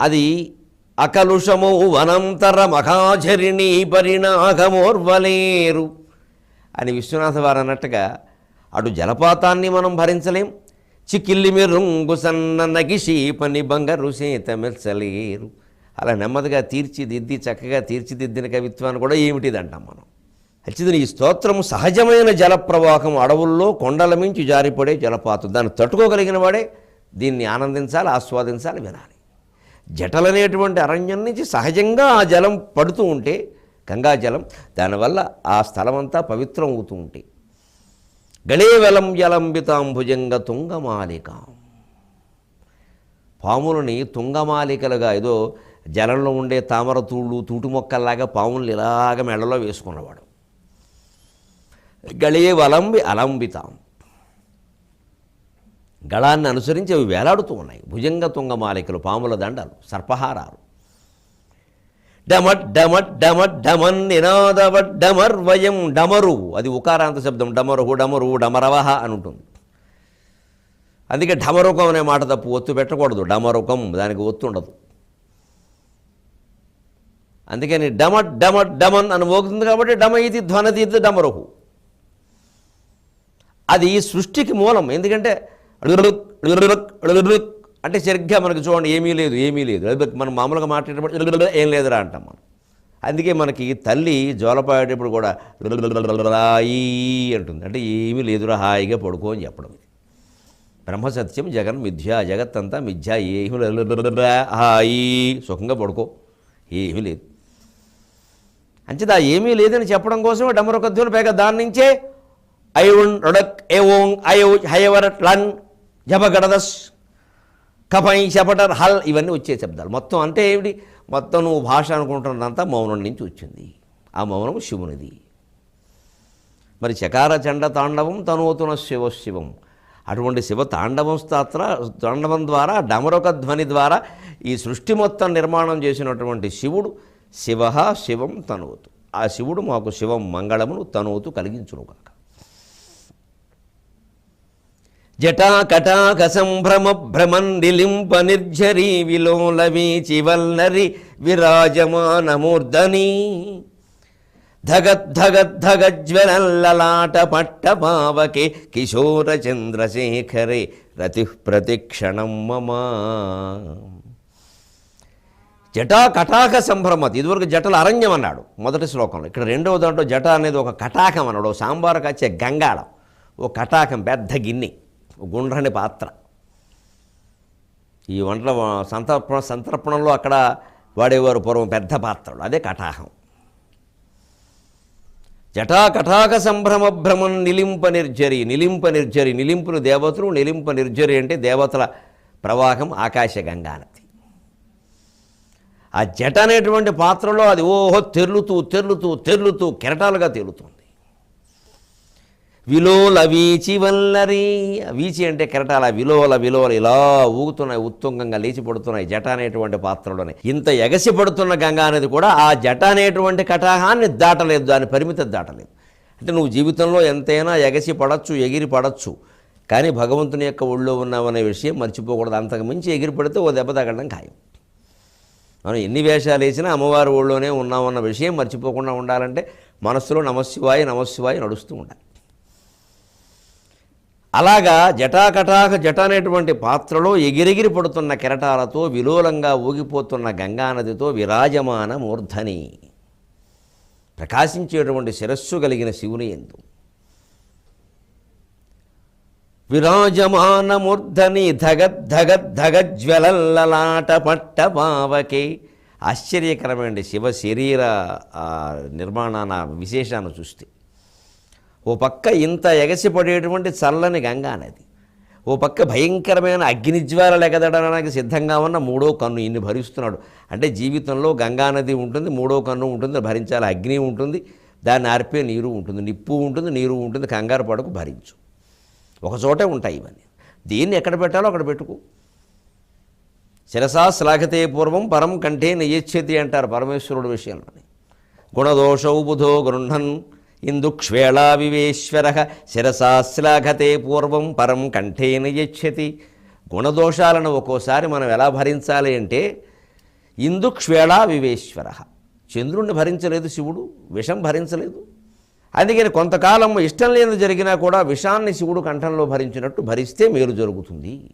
అది అకలుషము వనంతర మహాచరిణి పరిణాగమోర్వలేరు అని విశ్వనాథ వారు అన్నట్టుగా అటు జలపాతాన్ని మనం భరించలేం చిక్కిల్లి మెరుంగు సన్న నగిషీపని బంగారు సేత అలా నెమ్మదిగా తీర్చిదిద్ది చక్కగా తీర్చిదిద్దిన కవిత్వాన్ని కూడా ఏమిటిదంటాం మనం? అచ్చిదని ఈ స్తోత్రము సహజమైన జలప్రవాహం అడవుల్లో కొండల మించి జారిపడే జలపాతం. దాన్ని తట్టుకోగలిగిన వాడే దీన్ని ఆనందించాలి ఆస్వాదించాలి వినాలి. జటలనేటువంటి అరణ్యం నుంచి సహజంగా ఆ జలం పడుతూ ఉంటే గంగా జలం దానివల్ల ఆ స్థలమంతా పవిత్రం అవుతూ ఉంటే. గళేవలం జలంబితాంభుజంగ తుంగమాలిక. పాములని తుంగమాలికలుగా ఏదో జలంలో ఉండే తామర తూళ్ళు తూటు మొక్కల్లాగా పాములు ఇలాగ మెడలో వేసుకున్నవాడు. గళేవలంబి అలంబితాం. గళాన్ని అనుసరించి అవి వేలాడుతూ ఉన్నాయి. భుజంగ తుంగమాలికలు పాముల దండలు సర్పహారాలు. డమట్ డమట్ డమట్ డమన్ నినాదవట్ డమర్వయం డమరు. అది ఉకారాంత శబ్దం. డమరుహు డమరు డమరవహ అని ఉంటుంది. అందుకే ఢమరుకం అనే మాట తప్పు ఒత్తు పెట్టకూడదు. డమరుకం దానికి ఒత్తు ఉండదు. అందుకని డమట్ డమట్ డమన్ అని మోగుతుంది కాబట్టి డమ ఇది ధ్వనది ఇది డమరుహు. అది సృష్టికి మూలం. ఎందుకంటే అంటే సరిగ్గా మనకు చూడండి ఏమీ లేదు ఏమీ లేదు. మనం మామూలుగా మాట్లాడేటప్పుడు ఏం లేదురా అంటాం మనం. అందుకే మనకి తల్లి జోలపాడేటప్పుడు కూడా రాయి అంటుంది. అంటే ఏమీ లేదురా హాయిగా పడుకో అని చెప్పడం ఇది. బ్రహ్మ సత్యం జగన్ మిథ్య జగత్తంతా మిథ్య ఏమి హాయి సుఖంగా పడుకో. ఏమీ లేదు. అంచేది ఏమీ లేదని చెప్పడం కోసమే డమరొకధ్వని పైగా దాని నుంచే ఐవున్ రొడక్ ఏవోంగ్ ఐ హయవరట్ లన్ జపగడదస్ కపై శపటర్ హల్ ఇవన్నీ వచ్చే శబ్దాలు. మొత్తం అంటే ఏమిటి? మొత్తం నువ్వు భాష అనుకుంటున్నదంతా మౌనం నుంచి వచ్చింది. ఆ మౌనం శివునిది. మరి చకార చండ తాండవం తనువుతున్న శివ శివం. అటువంటి శివ తాండవం స్తాత్ర తాండవం ద్వారా డమరొక ధ్వని ద్వారా ఈ సృష్టి మొత్తం నిర్మాణం చేసినటువంటి శివుడు శివ శివం తనువుతు ఆ శివుడు మాకు శివం మంగళమును తనువుతూ కలిగించును కాక జటాకటాక సంభ్రమ భ్రమన్ నిలింప నిర్జరి విలోల వల్లరి విరాజమానమూర్ధని. ధగద్ధగద్ధగజ్వలల్లలాట పట్టపావకే కిశోర చంద్రశేఖరే రతి ప్రతిక్షణం మమ. జటా కటాక సంభ్రమతి ఇదివరకు జటల అరణ్యం అన్నాడు మొదటి శ్లోకంలో. ఇక్కడ రెండవ దాంట్లో జట అనేది ఒక కటాకం అన్నాడు ఓ సాంబారుకు వచ్చే గంగాళం ఓ కటాకం పెద్ద గిన్నె. గుండ్రని పాత్ర. ఈ వంటల సంతర్పణ సంతర్పణంలో అక్కడ వాడేవారు పూర్వం పెద్ద పాత్రలు. అదే కటాహం. జటాకటాక సంభ్రమ భ్రమం నిలింప నిర్జరి నిలింప నిర్జరి నిలింపులు దేవతలు నిలింప నిర్జరి అంటే దేవతల ప్రవాహం ఆకాశగంగానది ఆ జట అనేటువంటి పాత్రలో అది ఓహో తెర్లుతూ తెర్లుతూ తెర్లుతూ కెరటాలుగా తేలుతుంది. విలోల వీచి వల్లరి. వీచి అంటే కెరటాల విలోల విలోల ఇలా ఊగుతున్నాయి ఉత్తుంగంగా లేచి పడుతున్నాయి జట అనేటువంటి పాత్రలోనే. ఇంత ఎగసి పడుతున్న గంగా అనేది కూడా ఆ జట అనేటువంటి కటాహాన్ని దాటలేదు దాని పరిమితి దాటలేదు. అంటే నువ్వు జీవితంలో ఎంతైనా ఎగసి పడచ్చు ఎగిరి పడచ్చు కానీ భగవంతుని యొక్క ఒళ్ళో ఉన్నామనే విషయం మర్చిపోకూడదు. అంతకు మించి ఎగిరి పడితే ఓ దెబ్బ తగ్గడం ఖాయం. మనం ఎన్ని వేషాలు వేసినా అమ్మవారి ఒళ్ళోనే ఉన్నామన్న విషయం మర్చిపోకుండా ఉండాలంటే మనస్సులో నమశివాయి నమశివాయి నడుస్తూ ఉండాలి. అలాగా జటాకటాక జట అనేటువంటి పాత్రలో ఎగిరెగిరి పడుతున్న కెరటాలతో విలోలంగా ఊగిపోతున్న గంగానదితో విరాజమాన మూర్ధని. ప్రకాశించేటువంటి శిరస్సు కలిగిన శివుని ఎందు. విరాజమాన మూర్ధని ధగద్ధగద్ధగజ్వలల్లలాట పట్టపావకే ఆశ్చర్యకరమైన శివ శరీర నిర్మాణాన విశేషాన్ని చూస్తే. ఓ పక్క ఇంత ఎగసిపడేటువంటి చల్లని గంగా నది ఓ పక్క భయంకరమైన అగ్నిజ్వాలలు ఎగదడడానికి సిద్ధంగా ఉన్న మూడో కన్ను ఇన్ని భరిస్తున్నాడు. అంటే జీవితంలో గంగా నది ఉంటుంది మూడో కన్ను ఉంటుంది భరించాలి. అగ్ని ఉంటుంది దాన్ని ఆర్పే నీరు ఉంటుంది నిప్పు ఉంటుంది నీరు ఉంటుంది కంగారు పడకు భరించు. ఒక చోటే ఉంటాయి ఇవన్నీ. దీన్ని ఎక్కడ పెట్టాలో అక్కడ పెట్టుకో. శిరసా శ్లాఘతే పూర్వం పరం కంఠే నయచ్చతి అంటారు పరమేశ్వరుడు విషయంలోని. గుణదోషౌ బుధో గృహన్ ఇందుక్ష్వేళావివేశ్వర శిరసా శ్లాఘతే పూర్వం పరం కంఠేన నయచ్చతి గుణదోషాలను ఒక్కోసారి మనం ఎలా భరించాలి అంటే ఇందుక్ష్వేళా వివేశ్వర చంద్రుణ్ణి భరించలేదు శివుడు విషం భరించలేదు. అందుకని కొంతకాలం ఇష్టం లేని జరిగినా కూడా విషాన్ని శివుడు కంఠంలో భరించినట్టు భరిస్తే మేలు జరుగుతుంది.